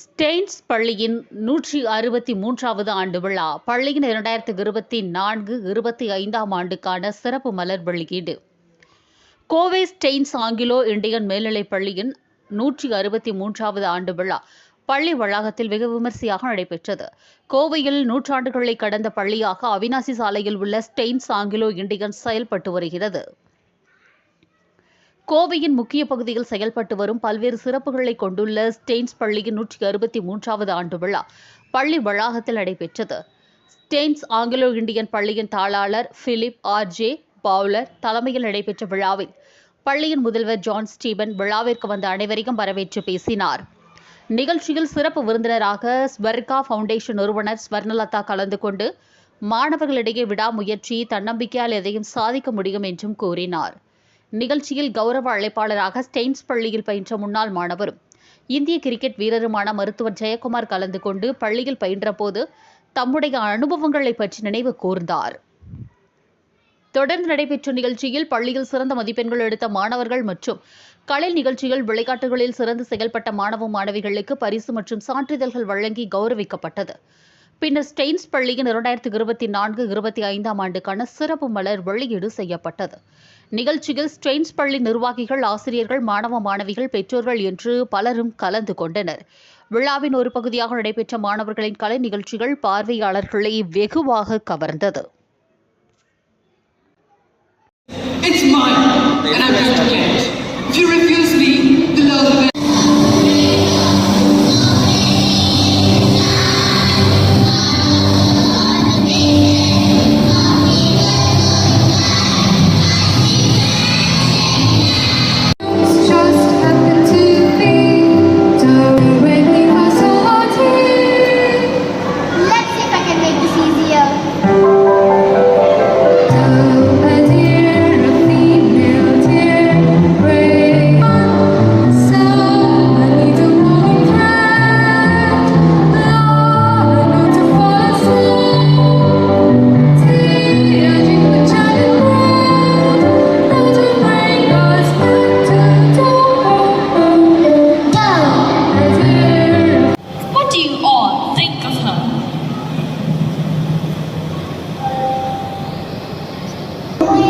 Stains பள்ளியின் நூற்றி அறுபத்தி மூன்றாவது ஆண்டு விழா. பள்ளியின் இரண்டாயிரத்தி இருபத்தி நான்கு இருபத்தி ஐந்தாம் ஆண்டுக்கான சிறப்பு மலர் வெளியீடு. கோவை ஸ்டெயின்ஸ் ஆங்கிலோ இந்தியன் மேல்நிலைப் பள்ளியின் நூற்றி அறுபத்தி மூன்றாவது ஆண்டு விழா பள்ளி வளாகத்தில் வெகு விமரிசையாக நடைபெற்றது. கோவையில் நூற்றாண்டுகளை கடந்த பள்ளியாக அவினாசி சாலையில் உள்ள ஸ்டெயின்ஸ் ஆங்கிலோ இண்டியன் செயல்பட்டு வருகிறது. கோவையின் முக்கிய பகுதியில் செயல்பட்டு வரும் பல்வேறு சிறப்புகளை கொண்டுள்ள ஸ்டெயின்ஸ் பள்ளியின் நூற்றி அறுபத்தி மூன்றாவது ஆண்டு விழா பள்ளி வளாகத்தில் நடைபெற்றது. ஸ்டெயின்ஸ் ஆங்கிலோ இந்தியன் பள்ளியின் தாளாளர் பிலிப் ஆர் ஜே பவுலர் தலைமையில் நடைபெற்ற விழாவில் பள்ளியின் முதல்வர் ஜான் ஸ்டீபன் விழாவிற்கு வந்த அனைவரையும் வரவேற்று பேசினார். நிகழ்ச்சியில் சிறப்பு விருந்தினராக ஸ்வர்கா ஃபவுண்டேஷன் நிறுவனர் ஸ்வர்ணலதா கலந்து கொண்டு மாணவர்களிடையே விடாமுயற்சி தன்னம்பிக்கையால் எதையும் சாதிக்க முடியும் என்றும் கூறினார். நிகழ்ச்சியில் கௌரவ அழைப்பாளராக ஸ்டெயின்ஸ் பள்ளியில் பயின்ற முன்னாள் மாணவரும் இந்திய கிரிக்கெட் வீரருமான மருத்துவர் ஜெயக்குமார் கலந்து கொண்டு பள்ளியில் பயின்றபோது தம்முடைய அனுபவங்களை பற்றி நினைவு கூர்ந்தார். தொடர்ந்து நடைபெற்ற நிகழ்ச்சியில் பள்ளியில் சிறந்த மதிப்பெண்கள் எடுத்த மாணவர்கள் மற்றும் கலை நிகழ்ச்சிகள் விளையாட்டுகளில் சிறந்து செயல்பட்ட மாணவ மாணவிகளுக்கு பரிசு மற்றும் சான்றிதழ்கள் வழங்கி கௌரவிக்கப்பட்டது. பின்னர் ஸ்டெயின்ஸ் பள்ளியின் இரண்டாயிரத்தி இருபத்தி நான்கு இருபத்தி ஐந்தாம் ஆண்டுக்கான சிறப்பு மலர் வெளியீடு செய்யப்பட்டது. நிகழ்ச்சியில் ஸ்டெயின்ஸ் பள்ளி நிர்வாகிகள் ஆசிரியர்கள் மாணவ மாணவிகள் பெற்றோர்கள் என்று பலரும் கலந்து கொண்டனர். விழாவின் ஒரு பகுதியாக நடைபெற்ற மாணவர்களின் கலை நிகழ்ச்சிகள் பார்வையாளர்களை வெகுவாக கவர்ந்தது. It's mine, and I'm going to get it. If you refuse me,